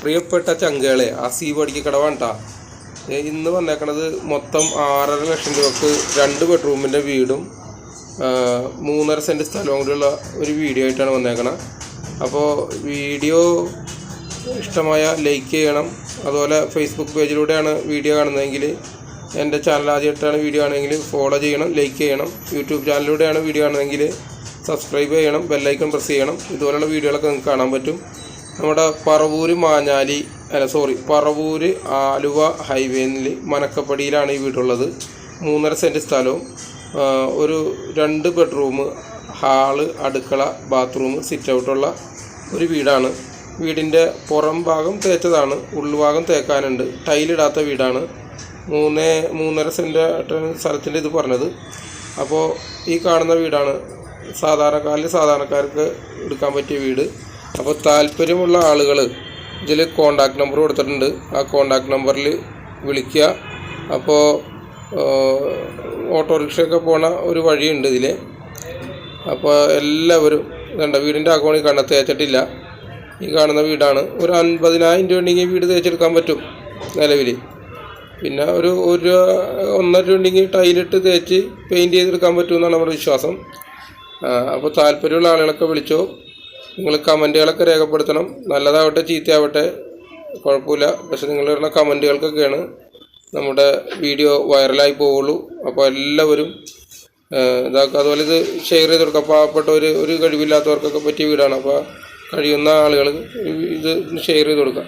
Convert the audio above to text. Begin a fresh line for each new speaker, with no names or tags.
പ്രിയപ്പെട്ട ചങ്കുകളെ ആ സി പടിക്ക് കടവാണ് കേട്ടോ ഇന്ന് വന്നേക്കണത് മൊത്തം ആറര ലക്ഷം രൂപക്ക് രണ്ട് ബെഡ്റൂമിന്റെ വീടും മൂന്നര സെന്റ് സ്ഥലവും കൂടിയുള്ള ഒരു വീഡിയോ ആയിട്ടാണ് വന്നേക്കണത് അപ്പോൾ വീഡിയോ ഇഷ്ടമായ ലൈക്ക് ചെയ്യണം. അതുപോലെ ഫേസ്ബുക്ക് പേജിലൂടെയാണ് വീഡിയോ കാണുന്നതെങ്കിൽ എന്റെ ചാനൽ ആദ്യമായിട്ടാണ് വീഡിയോ ആണെങ്കിൽ ഫോളോ ചെയ്യണം ലൈക്ക് ചെയ്യണം. യൂട്യൂബ് ചാനലിലൂടെയാണ് വീഡിയോ ആണെങ്കിൽ സബ്സ്ക്രൈബ് ചെയ്യണം ബെല്ലൈക്കൺ പ്രസ് ചെയ്യണം. ഇതുപോലെയുള്ള വീഡിയോകളൊക്കെ നിങ്ങൾക്ക് കാണാൻ പറ്റും. നമ്മുടെ പറവൂര് മാഞ്ഞാലി അല്ല സോറി പറവൂര് ആലുവ ഹൈവേയിൽ മനക്കപ്പടിയിലാണ് ഈ വീടുള്ളത്. മൂന്നര സെന്റ് സ്ഥലവും ഒരു രണ്ട് ബെഡ്റൂം ഹാൾ അടുക്കള ബാത്റൂം സിറ്റ് ഔട്ടുള്ള ഒരു വീടാണ്. വീടിന്റെ പുറം ഭാഗം തേച്ചതാണ് ഉൾഭാഗം തേക്കാനുണ്ട്. ടൈലിടാത്ത വീടാണ്. മൂന്ന് മൂന്നര സെന്റ് സ്ഥലത്തിന്റെ ഇത് പറഞ്ഞത്. അപ്പോൾ ഈ കാണുന്ന വീടാണ് സാധാരണക്കാരിൽ സാധാരണക്കാർക്ക് എടുക്കാൻ പറ്റിയ വീട്. അപ്പോൾ താല്പര്യമുള്ള ആളുകൾ ഇതിൽ കോണ്ടാക്ട് നമ്പർ കൊടുത്തിട്ടുണ്ട്. ആ കോണ്ടാക്ട് നമ്പറിൽ വിളിക്കുക. അപ്പോൾ ഓട്ടോറിക്ഷയൊക്കെ പോണ ഒരു വഴിയുണ്ട് ഇതിൽ അപ്പോൾ എല്ലാവരും കണ്ട വീടിന്റെ അക്കൗണ്ടിൽ കണ്ട തേച്ചിട്ടില്ല. ഈ കാണുന്ന വീടാണ്. ഒരു അൻപതിനായിരം രൂപ ഉണ്ടെങ്കിൽ വീട് തേച്ചെടുക്കാൻ പറ്റും നിലവിൽ പിന്നെ ഒരു ഒരു ഒന്നര രൂപ ഉണ്ടെങ്കിൽ ടൈലിട്ട് തേച്ച് പെയിന്റ് ചെയ്തെടുക്കാൻ പറ്റുമെന്നാണ് നമ്മുടെ വിശ്വാസം. അപ്പോൾ താല്പര്യമുള്ള ആളുകളൊക്കെ വിളിച്ചോ. നിങ്ങൾ കമന്റുകളൊക്കെ രേഖപ്പെടുത്തണം. നല്ലതാവട്ടെ ചീത്തയാവട്ടെ കുഴപ്പമില്ല. പക്ഷെ നിങ്ങളുടെ കമന്റുകൾക്കൊക്കെയാണ് നമ്മുടെ വീഡിയോ വൈറലായി പോവുള്ളൂ. അപ്പോൾ എല്ലാവരും ഇതാക്കുക. അതുപോലെ ഇത് ഷെയർ ചെയ്ത് കൊടുക്കുക. പാവപ്പെട്ട ഒരു ഒരു കഴിവില്ലാത്തവർക്കൊക്കെ പറ്റിയ വീടാണ്. അപ്പോൾ കഴിയുന്ന ആളുകൾ ഇത് ഷെയർ ചെയ്ത് കൊടുക്കുക.